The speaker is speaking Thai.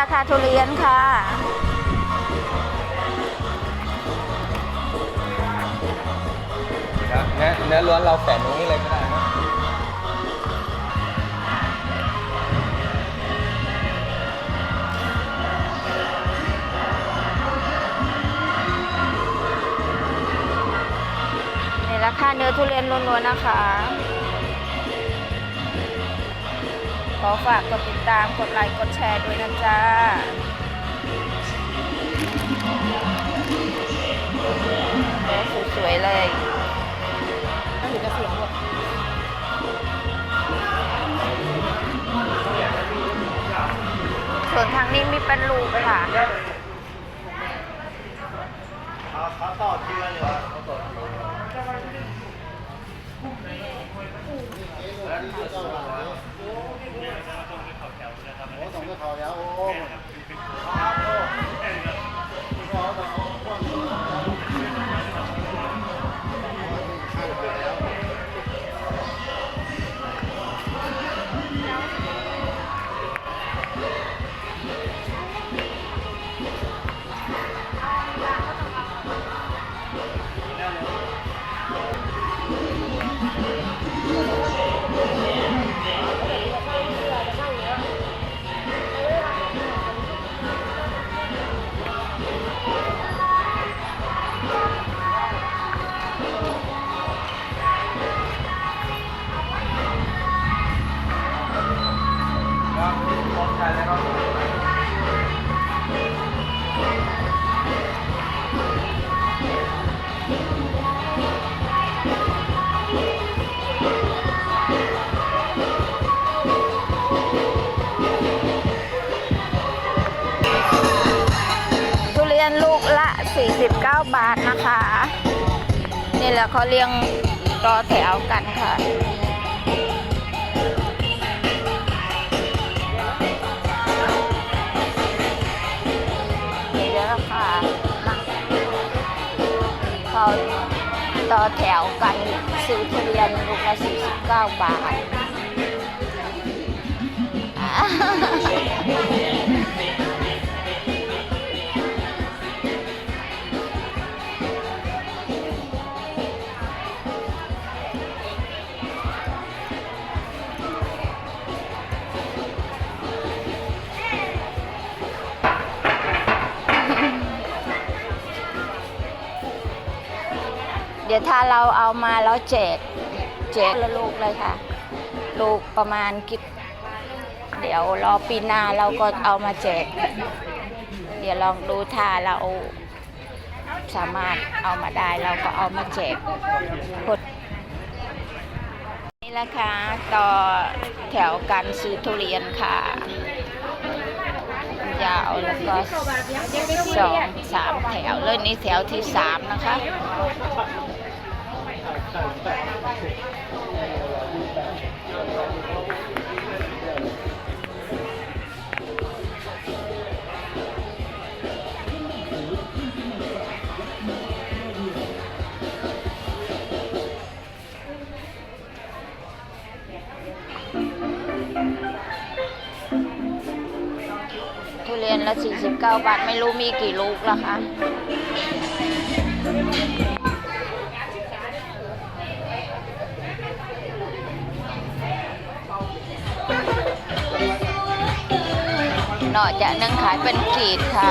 ราคาทุเรียนค่ะ ครับเนื้อเนื้อล้วนเราแฝนตรงนี้เลยก็ได้นะในราคาเนื้อทุเรียนล้วนๆนะคะ อฝากกดติดตาม กดไลค์ กดแชร์ด้วยนะจ๊ะเนื้อสวยๆเลยถือกระเสียงหมดส่วนทางนี้มีเป็นลูกค่ะเขาต่อเชือเลยวะเขาต่อโยนลูกละ 49 บาทนะคะ นี่แหละเขาเรียงรอแถวกันค่ะ นี่เดี๋ยวราคามาเขาต่อแถวกันซื้อทุเรียนลูกละ 49 บาท เดี๋ยวถ้าเราเอามาแล้วแจกแจกละลูกเลยค่ะ ลูกประมาณกิเดี๋ยวรอปีหน้าเราก็เอามาแจก เดี๋ยวลองดูถ้าเราสามารถเอามาได้เราก็เอามาแจกคนนี่แหละค่ะต่อแถวกันซื้อทุเรียนค่ะยาวแล้วก็สองสามแถวเลยนี่แถวที่สามนะคะ ละ 49 บาท ไม่รู้มีกี่ลูกแล้วคะนอกจากนั่งขายเป็นขีดค่ะ